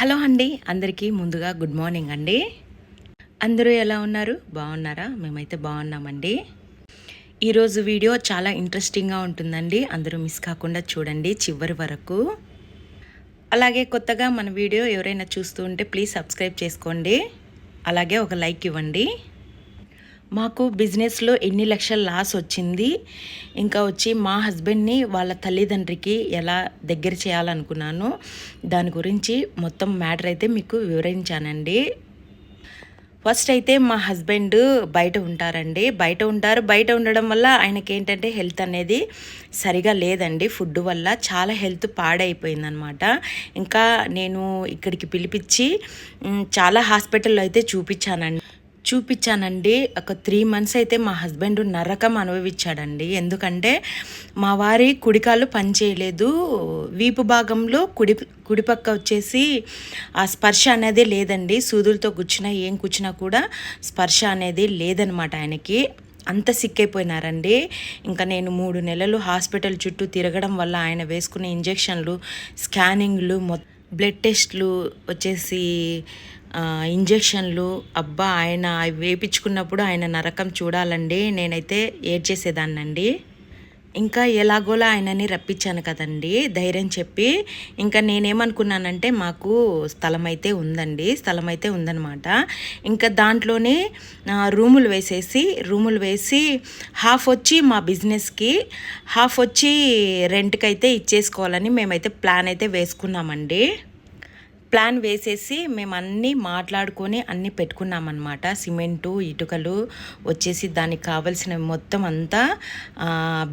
Hello అండి అందరికీ ముందుగా గుడ్ మార్నింగ్ అండి. అందరూ ఎలా ఉన్నారు? బాగున్నారా? మేమైతే బాగున్నామండి. ఈరోజు వీడియో చాలా ఇంట్రెస్టింగ్గా ఉంటుందండి. అందరూ మిస్ కాకుండా చూడండి చివరి వరకు. అలాగే కొత్తగా మన వీడియో ఎవరైనా చూస్తూ ఉంటే ప్లీజ్ సబ్స్క్రైబ్ చేసుకోండి. అలాగే ఒక లైక్ ఇవ్వండి. మాకు బిజినెస్లో ఎన్ని లక్షల లాస్ వచ్చింది ఇంకా వచ్చి మా హస్బెండ్ని వాళ్ళ తల్లిదండ్రికి ఎలా దగ్గర చేయాలనుకున్నాను దాని గురించి మొత్తం మ్యాటర్ అయితే మీకు వివరించానండి. ఫస్ట్ అయితే మా హస్బెండ్ బయట ఉంటారండి. బయట ఉంటారు. బయట ఉండడం వల్ల ఆయనకి ఏంటంటే హెల్త్ అనేది సరిగా లేదండి. ఫుడ్ వల్ల చాలా హెల్త్ పాడైపోయిందనమాట. ఇంకా నేను ఇక్కడికి పిలిపించి చాలా హాస్పిటల్లో అయితే చూపించానండి. చూపించానండి. ఒక త్రీ మంత్స్ అయితే మా హస్బెండ్ నరకం అనుభవించాడండి. ఎందుకంటే మా వారి కుడికాలు పనిచేయలేదు వీపు భాగంలో కుడి కుడిపక్క వచ్చేసి ఆ స్పర్శ అనేది లేదండి. సూదులతో కూర్చున్నా ఏం కూర్చున్నా కూడా స్పర్శ అనేది లేదనమాట ఆయనకి. అంత సిక్కైపోయినారండి ఇంకా నేను మూడు నెలలు హాస్పిటల్ చుట్టూ తిరగడం వల్ల ఆయన వేసుకునే ఇంజెక్షన్లు స్కానింగ్లు మొ బ్లడ్ టెస్ట్లు వచ్చేసి ఇంజెక్షన్లు అబ్బా ఆయన అవి వేపించుకున్నప్పుడు ఆయన నరకం చూడాలండి నేనైతే ఏడ్చేసేదాన్నండి. ఇంకా ఎలాగోలా ఆయనని రప్పించాను కదండి ధైర్యం చెప్పి. ఇంకా నేనేమనుకున్నానంటే మాకు స్థలం అయితే ఉందండి స్థలం అయితే ఉందన్నమాట. ఇంకా దాంట్లోనే రూములు వేసేసి రూములు వేసి హాఫ్ వచ్చి మా బిజినెస్కి హాఫ్ వచ్చి రెంట్కి అయితే ఇచ్చేసుకోవాలని మేమైతే ప్లాన్ అయితే వేసుకున్నామండి. ప్లాన్ వేసేసి మేము అన్నీ మాట్లాడుకొని అన్నీ పెట్టుకున్నామన్నమాట. సిమెంటు ఇటుకలు వచ్చేసి దానికి కావలసిన మొత్తం అంతా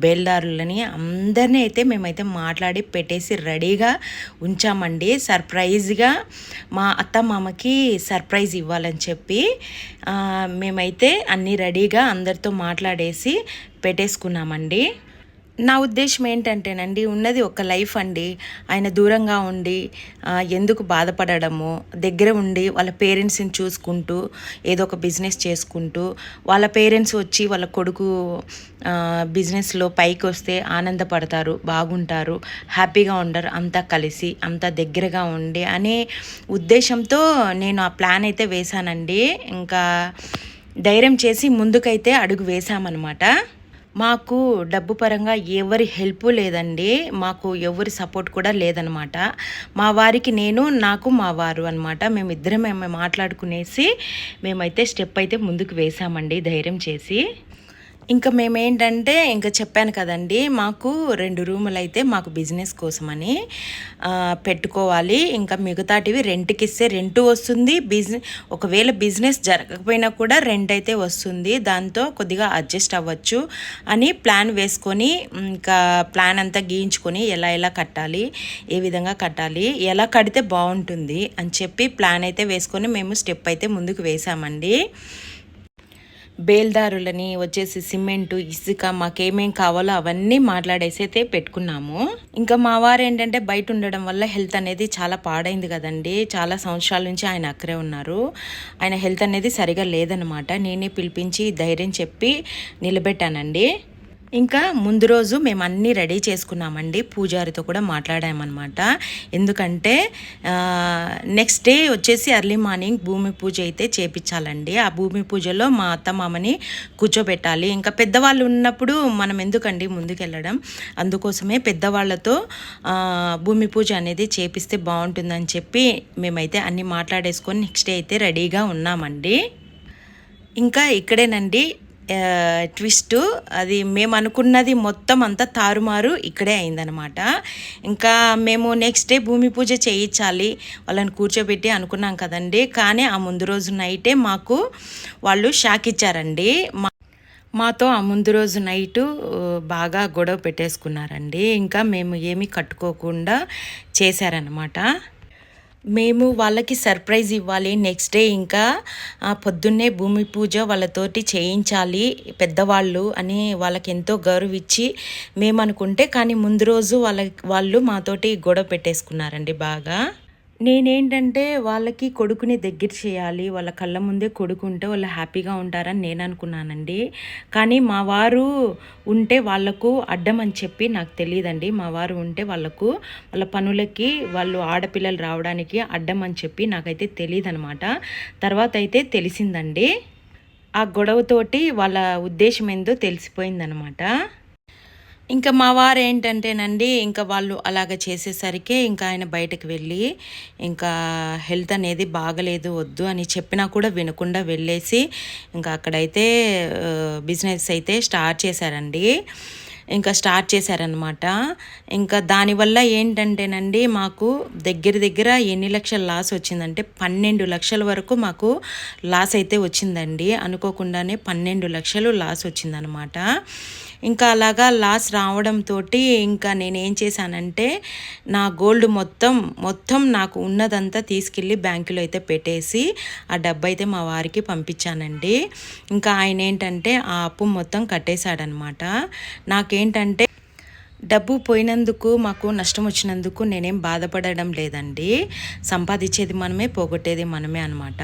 బేల్దారులని అందరినీ అయితే మేమైతే మాట్లాడి పెట్టేసి రెడీగా ఉంచామండి. సర్ప్రైజ్గా మా అత్త మామకి సర్ప్రైజ్ ఇవ్వాలని చెప్పి మేమైతే అన్నీ రెడీగా అందరితో మాట్లాడేసి పెట్టేసుకున్నామండి. నా ఉద్దేశం ఏంటంటేనండి ఉన్నది ఒక లైఫ్ అండి. ఆయన దూరంగా ఉండి ఎందుకు బాధపడము దగ్గర ఉండి వాళ్ళ పేరెంట్స్ని చూసుకుంటూ ఏదో ఒక బిజినెస్ చేసుకుంటూ వాళ్ళ పేరెంట్స్ వచ్చి వాళ్ళ కొడుకు బిజినెస్లో పైకి వస్తే ఆనందపడతారు బాగుంటారు హ్యాపీగా ఉండరు అంతా కలిసి అంతా దగ్గరగా ఉండి అనే ఉద్దేశంతో నేను ఆ ప్లాన్ అయితే వేశానండి. ఇంకా ధైర్యం చేసి ముందుకైతే అడుగు వేశామన్నమాట. మాకు డబ్బు పరంగా ఎవరి హెల్ప్ లేదండి. మాకు ఎవరి సపోర్ట్ కూడా లేదనమాట. మా వారికి నేను నాకు మా వారు అనమాట. మేమిద్దరం మేము మాట్లాడుకునేసి మేమైతే స్టెప్ అయితే ముందుకు వేసామండి ధైర్యం చేసి. ఇంకా మేమేంటంటే ఇంకా చెప్పాను కదండి మాకు రెండు రూములు అయితే మాకు బిజినెస్ కోసమని పెట్టుకోవాలి. ఇంకా మిగతాటివి రెంట్కి ఇస్తే రెంట్ వస్తుంది. బిజినెస్ ఒకవేళ బిజినెస్ జరగకపోయినా కూడా రెంట్ అయితే వస్తుంది. దాంతో కొద్దిగా అడ్జస్ట్ అవ్వచ్చు అని ప్లాన్ వేసుకొని ఇంకా ప్లాన్ అంతా గీయించుకొని ఎలా ఎలా కట్టాలి ఏ విధంగా కట్టాలి ఎలా కడితే బాగుంటుంది అని చెప్పి ప్లాన్ అయితే వేసుకొని మేము స్టెప్ అయితే ముందుకు వేసామండి. బేల్దారులని వచ్చేసి సిమెంటు ఇసుక మాకేమేం కావాలో అవన్నీ మాట్లాడేసి అయితే పెట్టుకున్నాము. ఇంకా మా వారు ఏంటంటే బయట ఉండడం వల్ల హెల్త్ అనేది చాలా పాడైంది కదండి. చాలా సంవత్సరాల నుంచి ఆయన అక్కడే ఉన్నారు. ఆయన హెల్త్ అనేది సరిగా లేదనమాట నేనే పిలిపించి ధైర్యం చెప్పి నిలబెట్టానండి. ఇంకా ముందు రోజు మేము అన్నీ రెడీ చేసుకున్నామండి. పూజారితో కూడా మాట్లాడామన్నమాట. ఎందుకంటే నెక్స్ట్ డే వచ్చేసి ఎర్లీ మార్నింగ్ భూమి పూజ అయితే చేపించాలండి ఆ భూమి పూజలో మా అత్త మామని కూర్చోబెట్టాలి. ఇంకా పెద్దవాళ్ళు ఉన్నప్పుడు మనం ఎందుకండి ముందుకెళ్ళడం? అందుకోసమే పెద్దవాళ్ళతో భూమి పూజ అనేది చేపిస్తే బాగుంటుందని చెప్పి మేమైతే అన్నీ మాట్లాడేసుకొని నెక్స్ట్ డే అయితే రెడీగా ఉన్నామండి. ఇంకా ఇక్కడేనండి. ట్విస్ట్ అది మేము అనుకున్నది మొత్తం అంతా తారుమారు ఇక్కడే అయిందనమాట ఇంకా మేము నెక్స్ట్ డే భూమి పూజ చేయించాలి వాళ్ళని కూర్చోబెట్టి అనుకున్నాం కదండి. కానీ ఆ ముందు రోజు నైటే మాకు వాళ్ళు షాక్ ఇచ్చారండి. మా మాతో ఆ ముందు రోజు నైటు బాగా గొడవ పెట్టేసుకున్నారండి. ఇంకా మేము ఏమీ కట్టుకోకుండా చేశారనమాట మేము వాళ్ళకి సర్ప్రైజ్ ఇవ్వాలి. నెక్స్ట్ డే ఇంకా పొద్దున్నే భూమి పూజ వాళ్ళతోటి చేయించాలి పెద్దవాళ్ళు అని వాళ్ళకి ఎంతో గౌరవిచ్చి మేము అనుకుంటే కానీ ముందు రోజు వాళ్ళ వాళ్ళు మాతోటి గొడవ పెట్టేసుకున్నారండి బాగా. నేనేంటంటే వాళ్ళకి కొడుకుని దగ్గర చేయాలి వాళ్ళ కళ్ళ ముందే కొడుకు ఉంటే వాళ్ళు హ్యాపీగా ఉంటారని నేను అనుకున్నానండి. కానీ మా వారు ఉంటే వాళ్ళకు అడ్డం అని చెప్పి నాకు తెలియదండి. మా వారు ఉంటే వాళ్ళకు వాళ్ళ పనులకి వాళ్ళు ఆడపిల్లలు రావడానికి అడ్డం అని చెప్పి నాకైతే తెలియదు అనమాట తర్వాత అయితే తెలిసిందండి. ఆ గొడవతోటి వాళ్ళ ఉద్దేశం ఏందో తెలిసిపోయిందనమాట. ఇంకా మా వారు ఏంటంటేనండి ఇంకా వాళ్ళు అలాగ చేసేసరికి ఇంకా ఆయన బయటకు వెళ్ళి ఇంకా హెల్త్ అనేది బాగలేదు వద్దు అని చెప్పినా కూడా వినకుండా వెళ్ళేసి ఇంకా అక్కడైతే బిజినెస్ అయితే స్టార్ట్ చేశారండి. ఇంకా స్టార్ట్ చేశారనమాట ఇంకా దానివల్ల ఏంటంటేనండి మాకు దగ్గర దగ్గర ఎన్ని లక్షల లాస్ వచ్చిందంటే పన్నెండు లక్షల వరకు మాకు లాస్ అయితే వచ్చిందండి. అనుకోకుండానే పన్నెండు లక్షలు లాస్ వచ్చిందనమాట ఇంకా అలాగా లాస్ రావడంతో ఇంకా నేనేం చేశానంటే నా గోల్డ్ మొత్తం మొత్తం నాకు ఉన్నదంతా తీసుకెళ్ళి బ్యాంకులో అయితే పెట్టేసి ఆ డబ్బు అయితే మా వారికి పంపించానండి. ఇంకా ఆయన ఏంటంటే ఆ అప్పు మొత్తం కట్టేశాడనమాట నాకు నాకేంటంటే డబ్బు పోయినందుకు మాకు నష్టం వచ్చినందుకు నేనేం బాధపడడం లేదండి. సంపాదించేది మనమే పోగొట్టేది మనమే అనమాట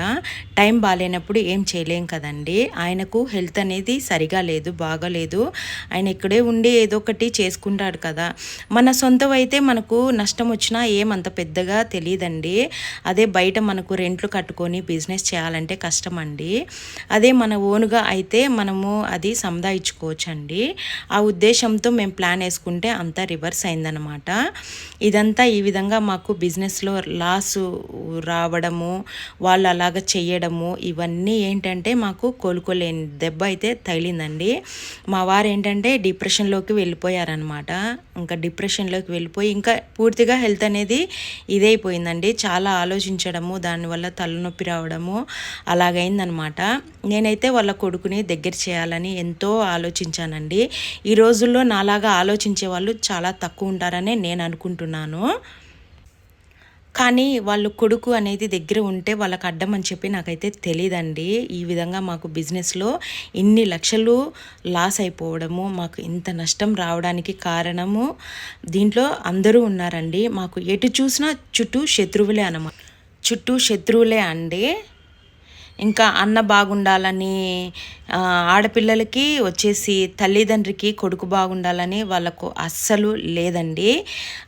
టైం బాగాలేనప్పుడు ఏం చేయలేం కదండి. ఆయనకు హెల్త్ అనేది సరిగా లేదు బాగాలేదు. ఆయన ఇక్కడే ఉండి ఏదో ఒకటి చేసుకుంటాడు కదా. మన సొంతం అయితే మనకు నష్టం వచ్చినా ఏమంత పెద్దగా తెలియదండి. అదే బయట మనకు రెంట్లు కట్టుకొని బిజినెస్ చేయాలంటే కష్టం అండి అదే మన ఓనుగా అయితే మనము అది సంపాదించుకోవచ్చండి. ఆ ఉద్దేశంతో మేము ప్లాన్ వేసుకుంటాం. అంతా రివర్స్ అయిందనమాట ఇదంతా ఈ విధంగా మాకు బిజినెస్లో లాస్ రావడము వాళ్ళు అలాగ చేయడము ఇవన్నీ ఏంటంటే మాకు కోలుకోలేని దెబ్బ అయితే తగిలిందండి. మా వారు ఏంటంటే డిప్రెషన్లోకి వెళ్ళిపోయారనమాట ఇంకా డిప్రెషన్లోకి వెళ్ళిపోయి ఇంకా పూర్తిగా హెల్త్ అనేది ఇదైపోయిందండి చాలా ఆలోచించడము దానివల్ల తలనొప్పి రావడము అలాగైందనమాట నేనైతే వాళ్ళ కొడుకుని దగ్గర చేయాలని ఎంతో ఆలోచించానండి. ఈ రోజుల్లో నాలాగా ఆలోచించే వాళ్ళు చాలా తక్కువ ఉంటారనే నేను అనుకుంటున్నాను. కానీ వాళ్ళు కొడుకు అనేది దగ్గర ఉంటే వాళ్ళకి అడ్డం అని చెప్పి నాకైతే తెలియదండి ఈ విధంగా మాకు బిజినెస్లో ఇన్ని లక్షలు లాస్ అయిపోవడము మాకు ఇంత నష్టం రావడానికి కారణము దీంట్లో అందరూ ఉన్నారండి. మాకు ఎటు చూసినా చుట్టూ శత్రువులే అనమాట చుట్టూ శత్రువులే అండి. ఇంకా అన్న బాగుండాలని ఆడపిల్లలకి వచ్చేసి తల్లిదండ్రికి కొడుకు బాగుండాలని వాళ్ళకు అస్సలు లేదండి.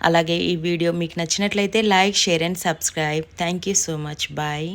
అలాగే ఈ వీడియో మీకు నచ్చినట్లయితే like share and subscribe. Thank you so much. Bye.